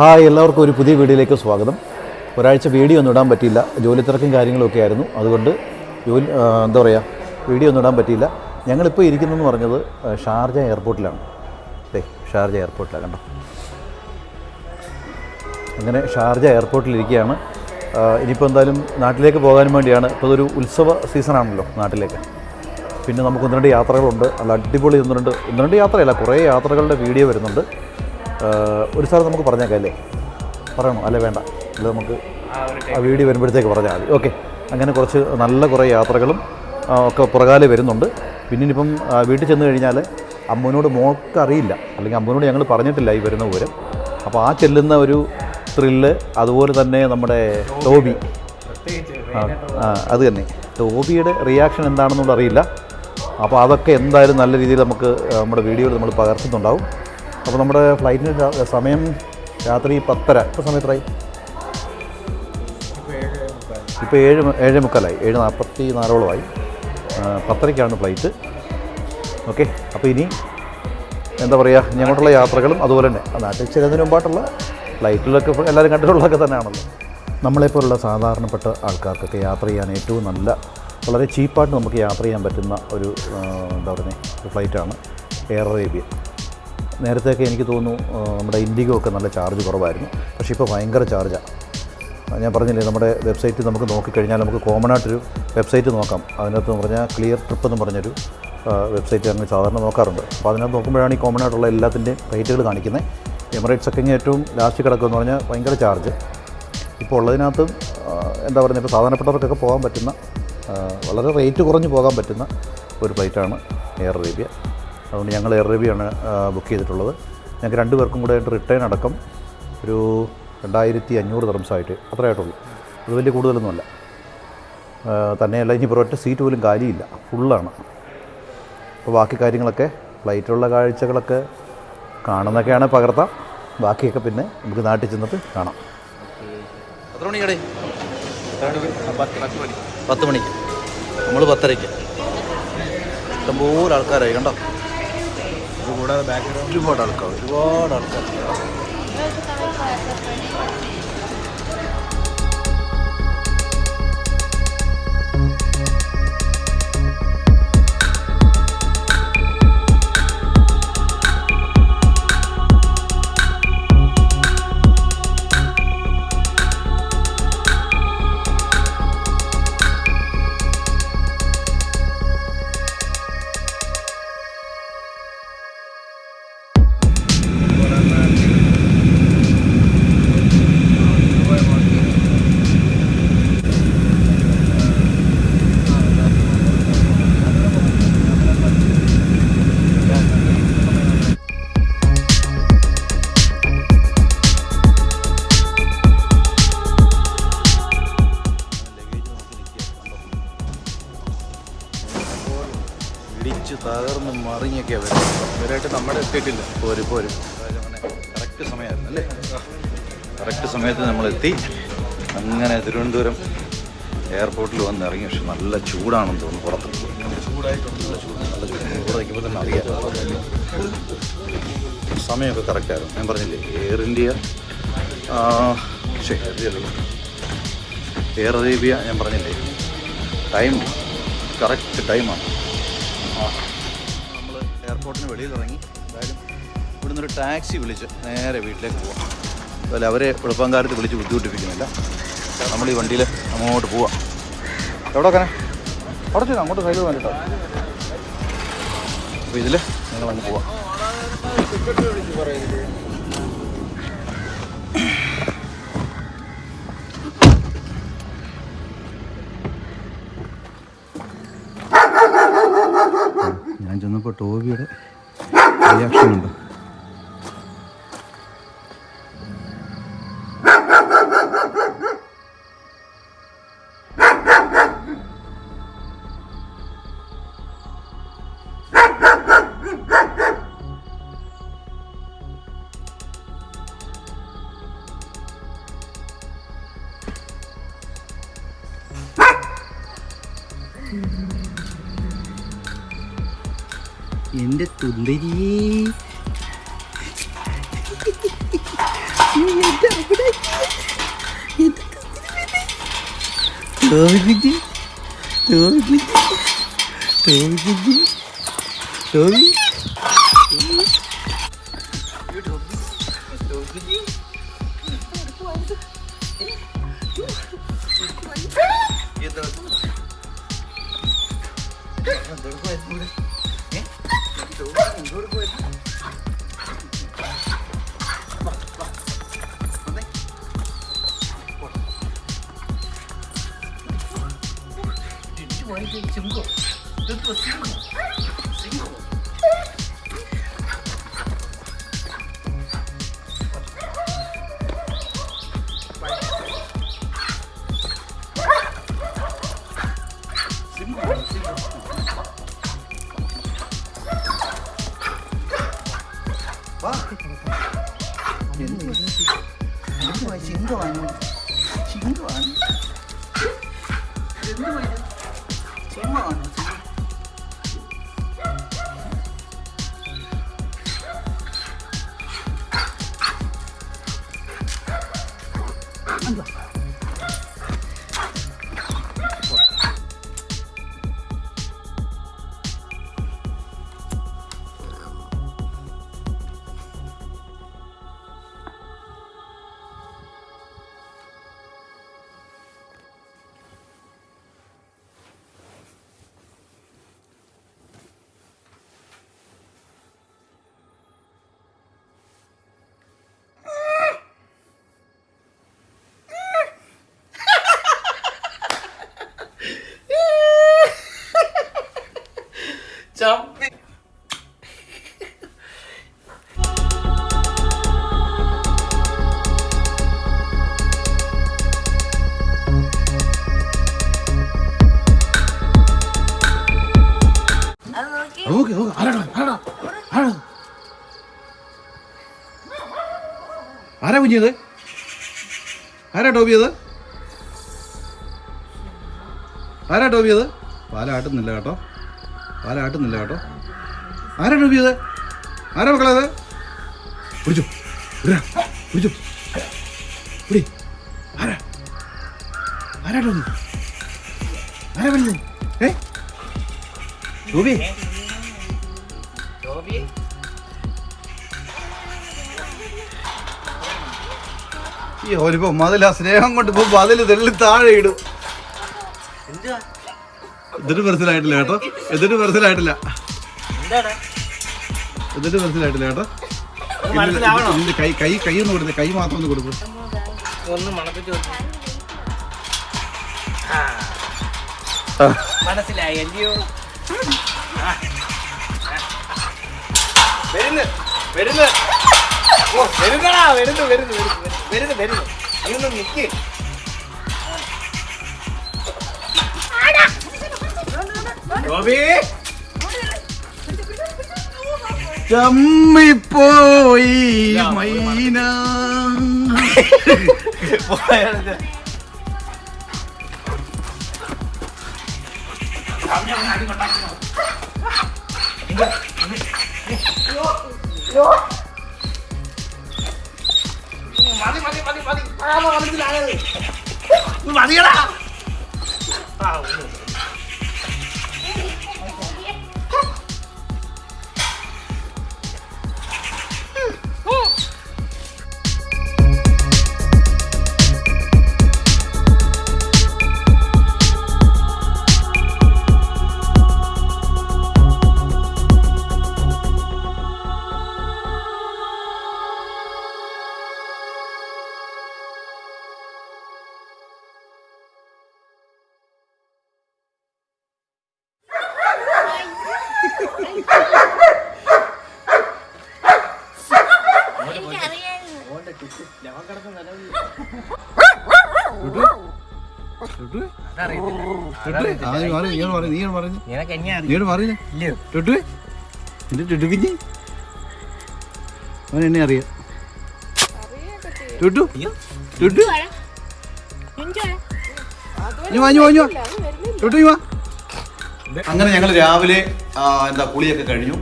Hi എല്ലാവർക്കും ഒരു പുതിയ വീഡിയോയിലേക്ക് സ്വാഗതം. ഒരാഴ്ച വീഡിയോ ഒന്നും ഇടാൻ പറ്റിയില്ല. ജോലി തിരക്കും കാര്യങ്ങളൊക്കെ ആയിരുന്നു. അതുകൊണ്ട് ജോലി എന്താ പറയുക വീഡിയോ ഒന്നും ഇടാൻ പറ്റിയില്ല. ഞങ്ങളിപ്പോൾ ഇരിക്കുന്നതെന്ന് പറഞ്ഞത് ഷാർജ എയർപോർട്ടിലാണ്. അതെ ഷാർജ എയർപോർട്ടിലാണ് കണ്ടോ? അങ്ങനെ ഷാർജ എയർപോർട്ടിലിരിക്കുകയാണ്. ഇനിയിപ്പോൾ എന്തായാലും നാട്ടിലേക്ക് പോകാനും വേണ്ടിയാണ്. ഇപ്പോൾ ഇതൊരു ഉത്സവ സീസണാണല്ലോ നാട്ടിലേക്ക്. പിന്നെ നമുക്ക് ഒന്ന് രണ്ട് യാത്രകളുണ്ട്. അല്ല അടിപൊളി ഒന്ന് രണ്ട് ഒന്ന് രണ്ട് യാത്രയല്ല കുറേ യാത്രകളുടെ വീഡിയോ വരുന്നുണ്ട്. ഒരു സാർ നമുക്ക് പറഞ്ഞേക്കാം അല്ലേ? പറയണോ? അല്ലേ വേണ്ട. അല്ല നമുക്ക് ആ വീഡിയോ വരുമ്പോഴത്തേക്ക് പറഞ്ഞാൽ മതി. ഓക്കെ. അങ്ങനെ കുറച്ച് നല്ല കുറേ യാത്രകളും ഒക്കെ പുറകാലെ വരുന്നുണ്ട്. പിന്നെ ഇനിയിപ്പം വീട്ടിൽ ചെന്ന് കഴിഞ്ഞാൽ അമ്മുവിനോട് മോൾക്ക് അറിയില്ല. അല്ലെങ്കിൽ അമ്മുവിനോട് ഞങ്ങൾ പറഞ്ഞിട്ടില്ല ഈ വരുന്ന വിവരം. അപ്പോൾ ആ ചെല്ലുന്ന ഒരു ത്രില്ല് അതുപോലെ തന്നെ നമ്മുടെ ടോബി. അത് തന്നെ. ടോബിയുടെ റിയാക്ഷൻ എന്താണെന്നുള്ള അറിയില്ല. അപ്പോൾ അതൊക്കെ എന്തായാലും നല്ല രീതിയിൽ നമുക്ക് നമ്മുടെ വീഡിയോയിൽ നമ്മൾ പകർത്തുന്നുണ്ടാവും. അപ്പോൾ നമ്മുടെ ഫ്ലൈറ്റിന് സമയം രാത്രി പത്തര. ഇപ്പോൾ സമയത്തായി? ഇപ്പോൾ ഏഴ് ഏഴ് മുക്കാലായി. ഏഴ് നാൽപ്പത്തി നാലോളമായി പത്തരയ്ക്കാണ് ഫ്ലൈറ്റ് ഓക്കെ അപ്പോൾ ഇനി എന്താ പറയുക ഞങ്ങോട്ടുള്ള യാത്രകളും അതുപോലെ തന്നെ. നാട്ടിൽ ചെല്ലുന്നതിന് മുമ്പായിട്ടുള്ള ഫ്ലൈറ്റിലൊക്കെ എല്ലാവരും കണ്ടിട്ടുള്ളതൊക്കെ തന്നെയാണല്ലോ. നമ്മളെപ്പോലുള്ള സാധാരണപ്പെട്ട ആൾക്കാർക്കൊക്കെ യാത്ര ചെയ്യാൻ ഏറ്റവും നല്ല വളരെ ചീപ്പായിട്ട് നമുക്ക് യാത്ര ചെയ്യാൻ പറ്റുന്ന ഒരു എന്താ പറയുക ഫ്ലൈറ്റാണ് എയർ അറേബ്യ നേരത്തെയൊക്കെ എനിക്ക് തോന്നുന്നു നമ്മുടെ ഇൻഡിഗോ ഒക്കെ നല്ല ചാർജ് കുറവായിരുന്നു. പക്ഷേ ഇപ്പോൾ ഭയങ്കര ചാർജാണ് ഞാൻ പറഞ്ഞില്ലേ നമ്മുടെ വെബ്സൈറ്റ് നമുക്ക് നോക്കിക്കഴിഞ്ഞാൽ നമുക്ക് കോമൺ ആയിട്ടൊരു വെബ്സൈറ്റ് നോക്കാം. അതിനകത്ത് എന്ന് പറഞ്ഞാൽ ക്ലിയർ ട്രിപ്പ് എന്ന് പറഞ്ഞൊരു വെബ്സൈറ്റ് ഞങ്ങൾ സാധാരണ നോക്കാറുണ്ട്. അപ്പോൾ അതിനകത്ത് നോക്കുമ്പോഴാണ് ഈ കോമൺ ആയിട്ടുള്ള എല്ലാത്തിന്റെയും റേറ്റുകൾ കാണിക്കുന്നത്. എമിറേറ്റ്സ് ഒക്കെ ഏറ്റവും ലാസ്റ്റ് കിടക്കുമെന്ന് പറഞ്ഞാൽ ഭയങ്കര ചാർജ്. ഇപ്പോൾ ഉള്ളതിനകത്ത് എന്താ പറയുക ഇപ്പോൾ സാധാരണപ്പെട്ടവർക്കൊക്കെ പോകാൻ പറ്റുന്ന വളരെ റേറ്റ് കുറഞ്ഞ് പോകാൻ പറ്റുന്ന ഒരു ഫ്ലൈറ്റാണ് എയർ അറേബ്യ. അതുകൊണ്ട് ഞങ്ങൾ എയർ അറേബ്യയാണ് ബുക്ക് ചെയ്തിട്ടുള്ളത്. ഞങ്ങൾക്ക് രണ്ട് പേർക്കും കൂടെ റിട്ടേൺ അടക്കം ഒരു രണ്ടായിരത്തി അഞ്ഞൂറ് തെറംസായിട്ട് അത്രയായിട്ടുള്ളൂ അത് വലിയ കൂടുതലൊന്നുമല്ല. തന്നെയല്ല ഇനി ഒറ്റ സീറ്റ് പോലും കാലിയില്ല. ഫുള്ളാണ് അപ്പോൾ ബാക്കി കാര്യങ്ങളൊക്കെ ഫ്ലൈറ്റിലുള്ള കാഴ്ചകളൊക്കെ കാണുന്നൊക്കെയാണ് പകർത്താം. ബാക്കിയൊക്കെ പിന്നെ നമുക്ക് നാട്ടിൽ ചെന്നിട്ട് കാണാം. എത്ര മണിക്കടേ? പത്ത് മണിക്ക് നമ്മൾ പത്തരയ്ക്ക്. ഇഷ്ടംപോലെ ആൾക്കാരായി കണ്ടോ? കൂടാതെ ബാക്ക്ഗ്രൗണ്ട് ഒരുപാട് ആൾക്കാർ. ഒരുപാട് ആൾക്കാർ ഇടിച്ച് തകർന്ന് മറിഞ്ഞൊക്കെ വരും. ഇവരായിട്ട് നമ്മുടെ എത്തിയിട്ടില്ല. പോരും പോരും. കറക്റ്റ് സമയമായിരുന്നു അല്ലേ? കറക്റ്റ് സമയത്ത് നമ്മളെത്തി. അങ്ങനെ തിരുവനന്തപുരം എയർപോർട്ടിൽ വന്ന് ഇറങ്ങി പക്ഷെ നല്ല ചൂടാണെന്ന് തോന്നുന്നു പുറത്ത്. ചൂടായിട്ടുണ്ട് നല്ല ചൂട്. അറിയാം. സമയമൊക്കെ കറക്റ്റായിരുന്നു ഞാൻ പറഞ്ഞില്ലേ എയർ ഇന്ത്യ പക്ഷേ എയർ അറേബ്യ ഞാൻ പറഞ്ഞില്ലേ. ടൈം കറക്റ്റ് ടൈമാണ് നമ്മൾ എയർപോർട്ടിന് വെളിയിൽ ഇറങ്ങി. എന്തായാലും ഇവിടെ നിന്നൊരു ടാക്സി വിളിച്ച് നേരെ വീട്ടിലേക്ക് പോവാം. അതുപോലെ അവരെ എളുപ്പംകാലത്ത് വിളിച്ച് ബുദ്ധിമുട്ടിപ്പിക്കുന്നില്ല. നമ്മൾ ഈ വണ്ടിയിൽ അങ്ങോട്ട് പോവാം. എവിടെ ഒക്കെ അവിടെ ചെല്ലാം അങ്ങോട്ട് സൈഡ് വേണ്ടിട്ടോ അപ്പോൾ ഇതിൽ ഞങ്ങൾ അങ്ങ് പോവാം. ഞാൻ ചെന്നപ്പോൾ ടോബിയുടെ റിയാക്ഷൻ ഉണ്ട്. എന്റെ തുന്തരി ടോമിക്കുട്ടി ടോമിക്കുട്ടി ঘুরঘুর ടോമി നോക്കി നോക്കി. ആരാടാ? ആരാടാ? ആരാ? ആരാ കുഞ്ഞത് ആരാ ടോബിയത്? ആരാ ടോബിയത്? പാലാട്ടുന്നില്ല കേട്ടോ. പാലാട്ടുന്നില്ല കേട്ടോ? ആരാണ് ടോബിയത് ആരാ മക്കളത് പിടിച്ചു വിടാ, പിടിച്ചു. പിടി. ആരാ? ആരാ ടോബി ആരാ പിടിച്ചു ഏ? ടോബി ഈ മതിൽ ആ സ്നേഹം കൊണ്ട് പോകുമ്പോ മതിൽ തെള്ളി താഴെ ഇടും. എന്നിട്ട് മനസ്സിലായിട്ടില്ല കേട്ടോ. എന്നിട്ട് മനസ്സിലായിട്ടില്ല. എന്നിട്ട് മനസ്സിലായിട്ടില്ല കേട്ടോ. ഇതിന്റെ കൈ കൈ കൈ ഒന്ന് കൊടുത്തേ കൈ മാത്രം ഒന്ന് കൊടുക്കും. നോക്ക്. മനസ്സിലായി അല്ലയോ. വരുന്ന് വരുന്ന്. വരുന്നടാ വരുന്നു വരുന്നു വരുന്നു വരുന്നു വരുന്നു. അതൊന്ന് ചമ്മിപ്പോയി മൈന പോയത് മതി മതി മതി മതി ആ, മനസ്സിലായത് ഇത് മതിയടാ ആ, എന്നെ അറിയാം ടുട്ടു ടുട്ടു അങ്ങനെ ഞങ്ങൾ രാവിലെ എന്താ കുളിയൊക്കെ കഴിഞ്ഞു.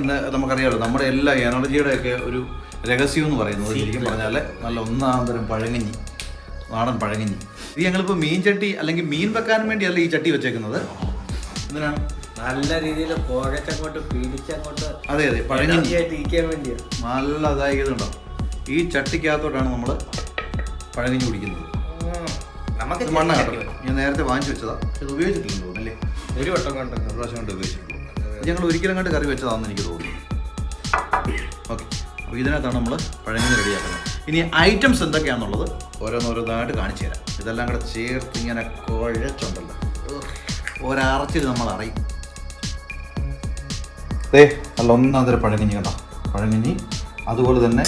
ഇന്ന് നമുക്കറിയാമല്ലോ നമ്മുടെ എല്ലാ എനർജിയുടെ ഒക്കെ ഒരു രഹസ്യം എന്ന് പറയുന്നത് ശരിക്കും പറഞ്ഞാൽ നല്ല ഒന്നാം തരം പഴങ്ങഞ്ഞി നാടൻ പഴങ്ങഞ്ഞി ഇത് ഞങ്ങളിപ്പോൾ മീൻ ചട്ടി അല്ലെങ്കിൽ മീൻ വെക്കാൻ വേണ്ടിയല്ല ഈ ചട്ടി വെച്ചേക്കുന്നത്. എന്തിനാണ്? നല്ല രീതിയിൽ പുകച്ചങ്ങോട്ട് പിടിച്ചങ്ങോട്ട് അതെ അതെ പഴങ്ങഞ്ഞി ഇരിക്കാൻ വേണ്ടിയാ. നല്ല ഇതായതുണ്ടോ? ഈ ചട്ടിക്കകത്തോട്ടാണ് നമ്മൾ പഴങ്ങഞ്ഞി കുടിക്കുന്നത്. നമുക്ക് മണ്ണ കേട്ടോ. ഞാൻ നേരത്തെ വാങ്ങിച്ചു വെച്ചതാ. ഇത് ഉപയോഗിച്ചിട്ടില്ലെന്ന് തോന്നുന്നല്ലേ ഒരു വട്ടം കണ്ട് ഒരു പ്രാവശ്യം കൊണ്ട് ഉപയോഗിച്ചിട്ടുള്ളൂ ഞങ്ങൾ ഒരിക്കലും കണ്ട് കറി വെച്ചതാണെന്ന് എനിക്ക് തോന്നുന്നു. ഓക്കെ. അപ്പോൾ ഇതിനകത്താണ് നമ്മൾ പഴങ്ങനെ റെഡിയാക്കുന്നത്. ഇനി ഐറ്റംസ് എന്തൊക്കെയാണെന്നുള്ളത് ഓരോന്നോരോന്നായിട്ട് കാണിച്ചു തരാം. ഇതെല്ലാം കൂടെ ചേർത്ത് ഇങ്ങനെ കുഴച്ചുണ്ടല്ലോ. ഒരറച്ചിൽ നമ്മൾ അറിയും. ദേ ഒന്നാം തരം പഴങ്ങഞ്ഞി കണ്ടോ? പഴങ്ങഞ്ഞി അതുപോലെ തന്നെ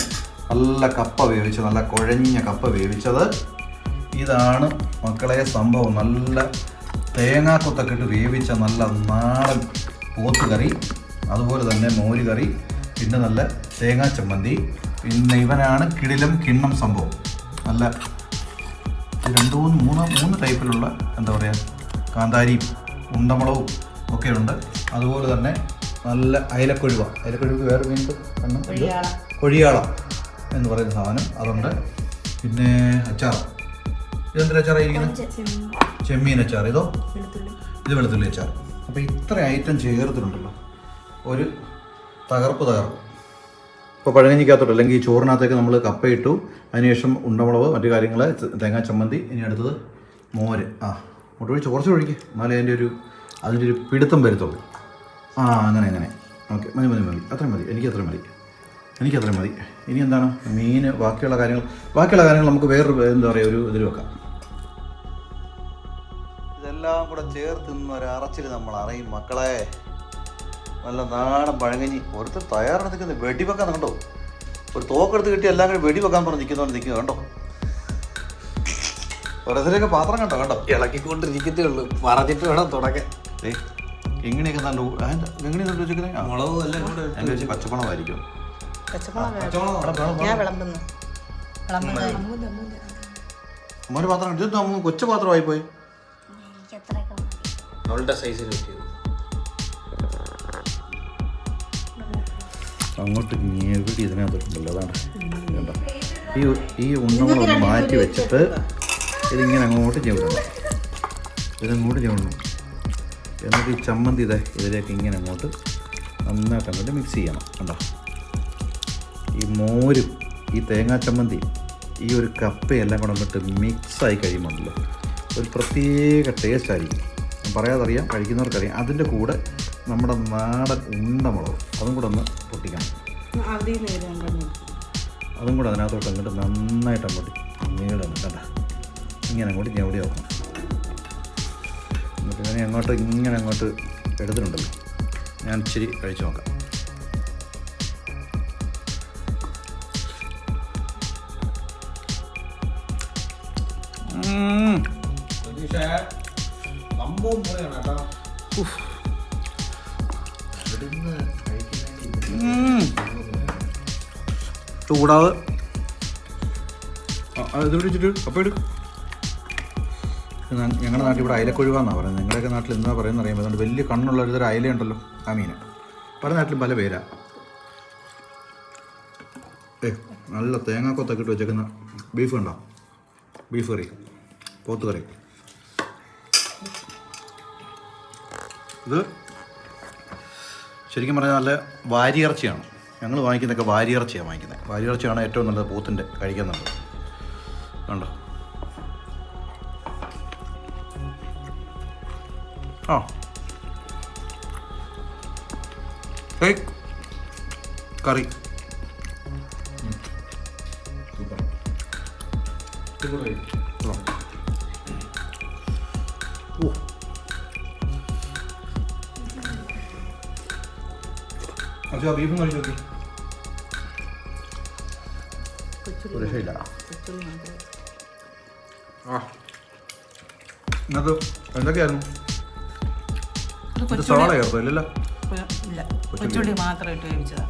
നല്ല കപ്പ വേവിച്ച് നല്ല കുഴഞ്ഞ കപ്പ വേവിച്ചത്. ഇതാണ് മക്കളെ സംഭവം. നല്ല തേങ്ങാക്കൊത്തൊക്കെ ഇട്ട് വേവിച്ച നല്ല നാടൻ പോത്ത് കറി അതുപോലെ തന്നെ മോര് കറി പിന്നെ നല്ല തേങ്ങാ ചമ്മന്തി. പിന്നെ ഇവനാണ് കിടിലം കിണ്ണം സംഭവം. നല്ല രണ്ട് മൂന്ന് മൂന്ന് മൂന്ന് ടൈപ്പിലുള്ള എന്താ പറയുക കാന്താരിയും ഉണ്ടമുളകും ഒക്കെ ഉണ്ട്. അതുപോലെ തന്നെ നല്ല അയലക്കൊഴുവ. അയലക്കൊഴിവ് വേറെ വീണ്ടും കൊഴിയാള. എന്ന് പറയുന്ന സാധനം അതുണ്ട്. പിന്നെ അച്ചാർ ഇതെന്തൊരു അച്ചാറായിരിക്കുന്നത് ചെമ്മീൻ. അച്ചാർ ഇതോ? ഇത് വെളുത്തുള്ളി അച്ചാർ അപ്പോൾ ഇത്ര ഐറ്റം ചേർത്തിട്ടുണ്ടല്ലോ. ഒരു തകർപ്പ് തകർപ്പ്. ഇപ്പോൾ പഴങ്ങഞ്ഞിക്കകത്തോട്ട് അല്ലെങ്കിൽ ഈ ചോറിനകത്തേക്ക് നമ്മൾ കപ്പയിട്ടു ഇട്ടു അതിനുശേഷം ഉണ്ടമുളവ് മറ്റു കാര്യങ്ങൾ തേങ്ങാ ചമ്മന്തി ഇനി അടുത്തത് മോര്. ആ മുട്ടൊഴിച്ച് കുറച്ച് ഒഴിക്കുക എന്നാലേ അതിന്റെ ഒരു അതിന്റെ ഒരു പിടുത്തം വരുത്തുള്ളൂ. ആ അങ്ങനെ അങ്ങനെ. ഓക്കെ മതി മതി മതി. അത്രയും മതി. എനിക്ക് അത്രയും മതി. എനിക്ക് അത്രയും മതി. ഇനി എന്താണ്? മീൻ ബാക്കിയുള്ള കാര്യങ്ങൾ ബാക്കിയുള്ള കാര്യങ്ങൾ നമുക്ക് വേറൊരു എന്താ പറയുക ഒരു ഇതിൽ വെക്കാം. കൂടെ ചേർത്ത് നിന്ന് ഒരു അറച്ചിൽ നമ്മൾ അറിയും. മക്കളെ നല്ല നാടൻ പഴങ്ങഞ്ഞി ഒരുത്തർ തയ്യാറെടുത്തിരിക്കുന്നത് വെടിവെക്കാൻ കണ്ടോ? ഒരു തോക്കെടുത്ത് കിട്ടി എല്ലാം കൂടി വെടിവെക്കാൻ പറഞ്ഞ് നിൽക്കുന്നോണ്ട് നിൽക്കുന്നത് കണ്ടോ? ഓരോരുത്തരൊക്കെ പാത്രം കണ്ടോ കണ്ടോ? ഇളക്കിക്കൊണ്ടിരിക്കത്തേ ഉള്ളൂ. പറഞ്ഞിട്ട് വേണം തുടക്കം എങ്ങനെയൊക്കെ നല്ല എങ്ങനെ തൊട്ട് വെച്ചിരിക്കുന്നത് മുളകും എല്ലാം കൂടെ എന്റെ വെച്ച്. പച്ചപ്പണമായിരിക്കും അമ്മൊരു പാത്രം കൊച്ചു പാത്രമായി പോയി? അവളുടെ സൈസിൽ പറ്റിയത്. അങ്ങോട്ട് ഞെവിടി ഇതിനകത്തുണ്ടല്ലോ അതാണ് കണ്ടോ ഈ ഈ ഉണ്ണങ്ങളൊന്ന് മാറ്റി വെച്ചിട്ട് ഇതിങ്ങനെ അങ്ങോട്ട് ചെവിടണം ഇതങ്ങോട്ട് ചെവിടണം എന്നിട്ട് ഈ ചമ്മന്തി ഇതേ ഇതിലേക്ക് ഇങ്ങനെ അങ്ങോട്ട് നന്നായിട്ട് അങ്ങോട്ട് മിക്സ് ചെയ്യണം കണ്ടോ? ഈ മോരും ഈ തേങ്ങാ ചമ്മന്തി ഈ ഒരു കപ്പയെല്ലാം കൂടെ അങ്ങോട്ട് മിക്സായി കഴിയുമ്പോണ്ടല്ലോ ഒരു പ്രത്യേക ടേസ്റ്റ് ആയിരിക്കും. പറയാതറിയാം കഴിക്കുന്നവർക്കറിയാം. അതിന്റെ കൂടെ നമ്മുടെ നാടൻ ഉണ്ടമുളക് അതും കൂടെ ഒന്ന് പൊട്ടിക്കണം. അതും കൂടെ അതിനകത്തോട്ട് അങ്ങോട്ട് നന്നായിട്ട് അങ്ങോട്ട് നീടണം കേട്ടാ. ഇങ്ങനെ അങ്ങോട്ട് ഞെവിടെ നോക്കണം എന്നിട്ട് ഇതിനെ അങ്ങോട്ട് ഇങ്ങനെ അങ്ങോട്ട് എടുത്തിട്ടുണ്ടല്ലോ. ഞാൻ ഇച്ചിരി കഴിച്ചു നോക്കാം. ഉം. സംഭവം പോലെയാണ് കേട്ടോ. ചൂടാതെ ഇത് പിടിച്ചിട്ട് എടുക്കും. ഞങ്ങളുടെ നാട്ടിൽ ഇവിടെ അയലക്കൊഴുവാന്നാണ് പറയുന്നത്. നിങ്ങളുടെയൊക്കെ നാട്ടിൽ എന്താ പറയുന്നത് അറിയാൻ അതുകൊണ്ട് വലിയ കണ്ണുള്ള ഒരു അയല അയലയുണ്ടല്ലോ ആ മീൻ പല നാട്ടിലും പല പേരാ. ഏ നല്ല തേങ്ങാക്കൊത്തൊക്കെ ഇട്ട് വെച്ചേക്കുന്ന ബീഫ് ഉണ്ടോ ബീഫ് കറി പോത്ത് കറി. ഇത് ശരിക്കും പറഞ്ഞാൽ നല്ല വാരിയിറച്ചിയാണ്. ഞങ്ങൾ വാങ്ങിക്കുന്നതൊക്കെ വാരിയിറച്ചിയാണ് വാങ്ങിക്കുന്നത്. വാരിയിറച്ചിയാണ് ഏറ്റവും നല്ലത് പോത്തിന്റെ കഴിക്കാൻ നല്ലത്. കണ്ടോ? ആ. കറി. സൂപ്പർ. അച്ഛാ ബീഫും കഴിച്ചു നോക്കി ഒരു രക്ഷയില്ല ആ ഇന്നത്തെ എന്തൊക്കെയായിരുന്നു ഇത് സവാള ചേർത്തോ ഇല്ലല്ലോ ഇല്ല. കൊച്ചുള്ളി മാത്രം ഇട്ട് വേവിച്ചതാ.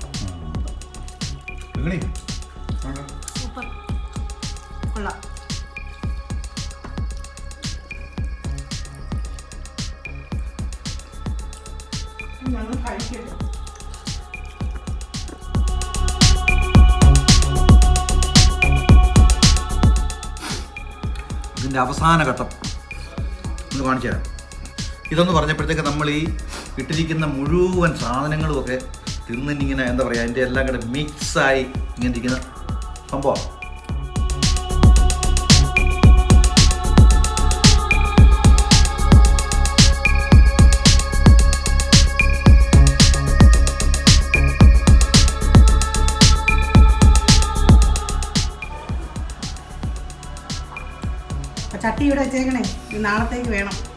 എങ്ങനെ? സൂപ്പർ. കൊള്ളാം. ഞങ്ങൾ കഴിക്കട്ടെ ഇതിന്റെ അവസാന ഘട്ടം. ഒന്ന് കാണിച്ചു തരാം. ഇതെന്ന് പറഞ്ഞപ്പോഴത്തേക്ക് നമ്മൾ ഈ ഇട്ടിരിക്കുന്ന മുഴുവൻ സാധനങ്ങളുമൊക്കെ തിന്നിങ്ങനെ എന്താ പറയുക അതിന്റെ എല്ലാം കൂടെ മിക്സായി ഇങ്ങനെ ഇരിക്കുന്ന സംഭവം. ചട്ടി ഇവിടെ വെച്ചേക്കണേ. നാളത്തേക്ക് വേണം.